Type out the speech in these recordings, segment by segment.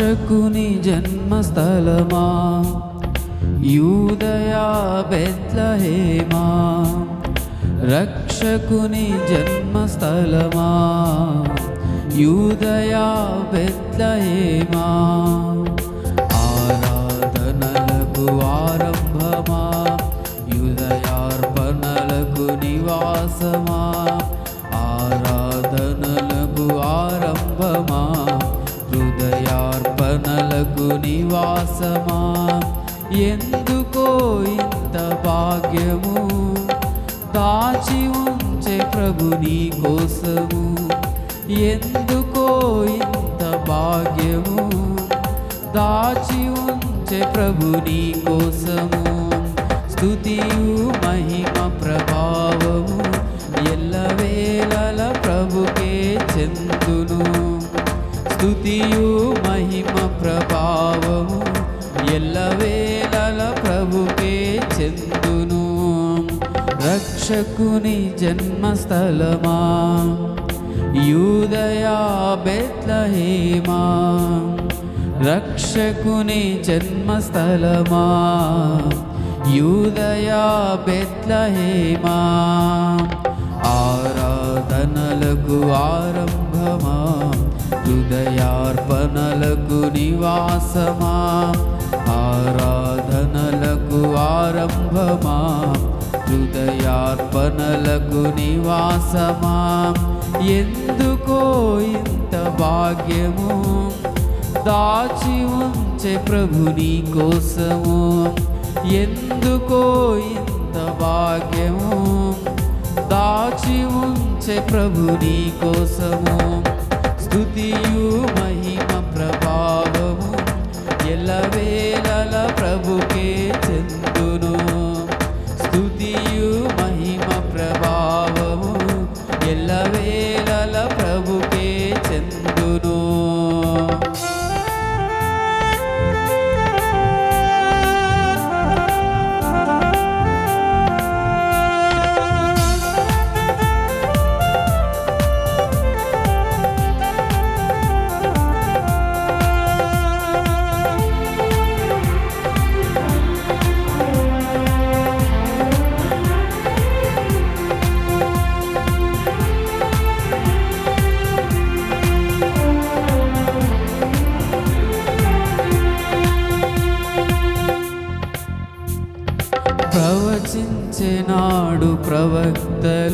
రక్షకుని జన్మస్థలమా? యూదయా బెత్లహేమా? రక్షకుని జన్మస్థలమా? యూదయా బెత్లహేమా? ఆరాధనలకు ఆరంభమా? యుదయార్పణలకు నివాసమా? నివాసమా? ఎందుకో ఇంత భాగ్యము? దాచి ఉంచే ప్రభు నీ కోసము. ఎందుకో ఇంత భాగ్యము? దాచి ఉంచే ప్రభు నీ కోసము. స్తుతియు మహిమ ప్రభావము. ఎల్లవేళల ప్రభుకే చెందును స్థుతియు మహిమ ప్రభావము. ఎల్లవేళల ప్రభుకే చెందును. రక్షకుని జన్మస్థలమా. యూదయా బెత్లహేమా. రక్షకుని జన్మస్థలమా. యూదయా బెత్లహేమా. ఆరాధనలకు ఆరంభమా. హృదయార్పణలకు నివాసమా? ఆరాధనలకు ఆరంభమా? హృదయార్పణలకు నివాసమా? ఎందుకో ఇంత భాగ్యము? దాచి ఉంచే ప్రభుని కోసము. ఎందుకో ఇంత భాగ్యము? దాచి ఉంచే ప్రభుని కోసము. స్థుతియు మహిమ ప్రభావము. ఎల్లవేళల ప్రభుకే చెందును. స్థుతియు మహిమ ప్రభావము. ఎల్లవేళల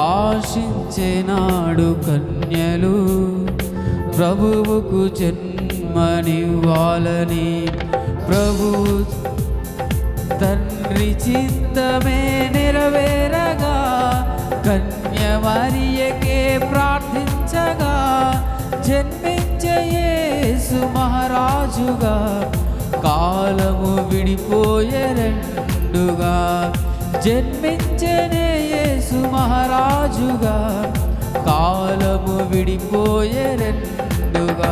ఆశించినాడు కన్యలు ప్రభువుకు జన్మనివ్వాలని ప్రభు తండ్రి చిత్తమే నెరవేరగా కన్యమరియకే ప్రార్థించగా జన్మించే మహారాజుగా కాలము విడిపోయే రెండుగా జన్మించనే యేసు మహారాజుగా కాలము విడిపోయే రెండుగా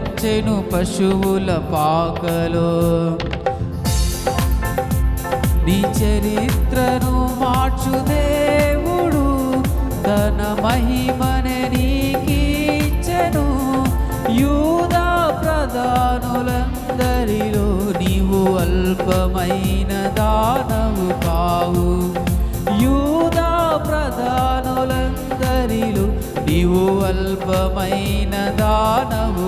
పవలించెను పశువుల పాకలో. నీ చరిత్రను మార్చు దేవుడు తన మహిమనే నీకిచ్చను యూదా ప్రధానులందరిలో నీవు అల్పమైన దానవు కావు. యూదా ప్రధానులందరిలో నీవు అల్పమైన దానవు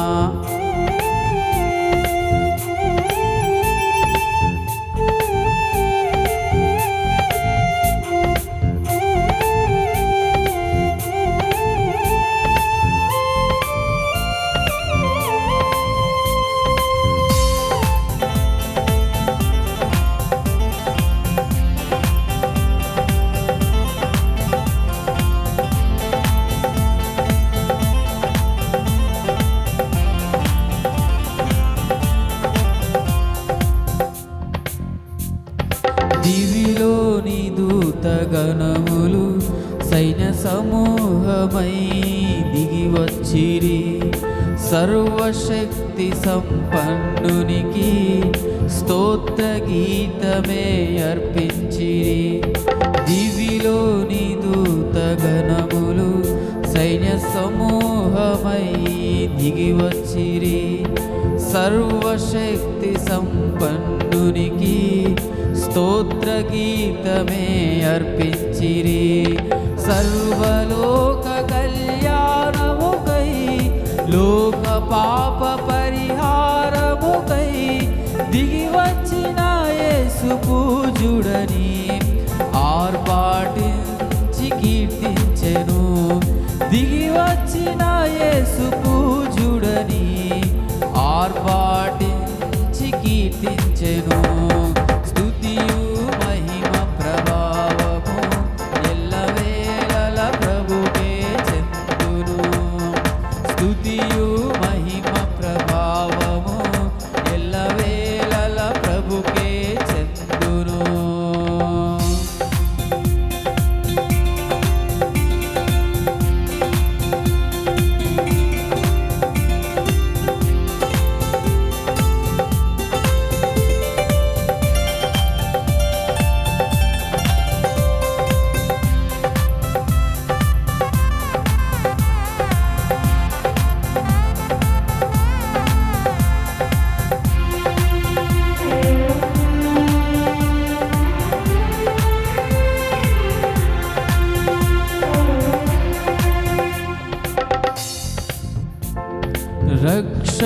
గగనములు సైన్య సమూహమై దిగి వచ్చిరి. సర్వశక్తి సంపన్నునికి స్తోత్ర గీతమే అర్పించిరి. దివిలోని దూతగణములు సైన్య సమూహమై దిగి వచ్చిరి. సర్వశక్తి సంపన్ను స్తోత్ర గీతమే అర్పించిరి. సర్వలోక కళ్యాణముకై లోక పాప పరిహారముకై దిగి వచ్చిన యేసు పూజుడని ఆర్పాటించి కీర్తించెను. దిగి వచ్చిన యేసు పూజుడని ఆర్పాటించి కీర్తించెను.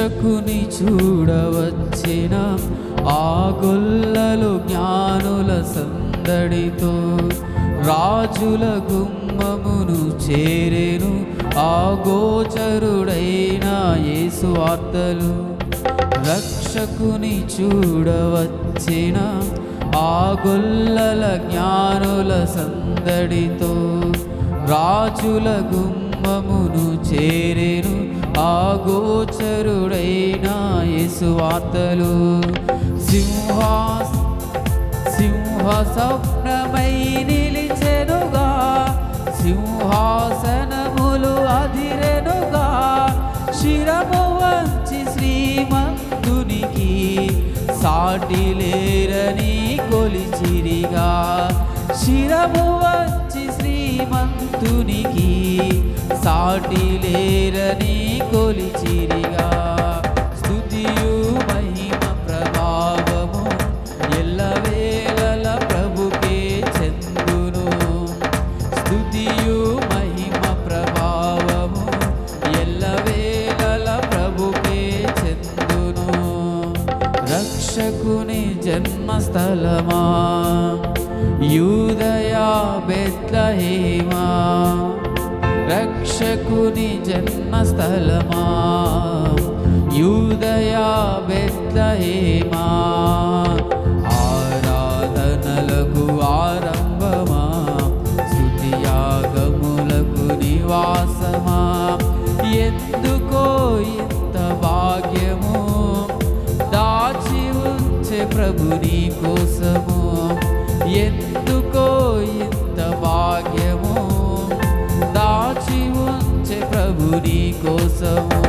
రక్షకుని చూడవచ్చిన ఆ గొల్లలు జ్ఞానుల సందడితో రాజుల గుమ్మమును చేరెను ఆ గోచరుడైన యేసు వార్తలు. రక్షకుని చూడవచ్చిన ఆ గొల్లల జ్ఞానుల సందడితో రాజుల గుమ్మమును చేరెను ఆ యేసువార్తలు సింహా వార్తలు. సింహ స్వప్నమై నిలిచెనుగా సింహాసనములు అధిరెనుగా శిరము వంచి శ్రీమంతునికి సాటి లేరని కొలిచిరిగా శిరము వంచి శ్రీమంతునికి సాటి లేరని కొలిచిరిగా. స్థుతియు మహిమ ప్రభావము ఎల్లవేళల ప్రభుకే చెందును. స్థుతియు మహిమ ప్రభావము ఎల్లవేళల ప్రభుకే చెందును. రక్షకుని జన్మస్థలమా? యూదయా బెత్లహేమా రక్షకుని జన్మస్థలమా? యూదయా బెత్లహేమా ఆరాధనలకు ఆరంభమా? శృతియాగములకు నివాసమా? ఎందుకో ఇంత భాగ్యము దాచి ఉంచే ప్రభుని కోసము? నీ కోసము.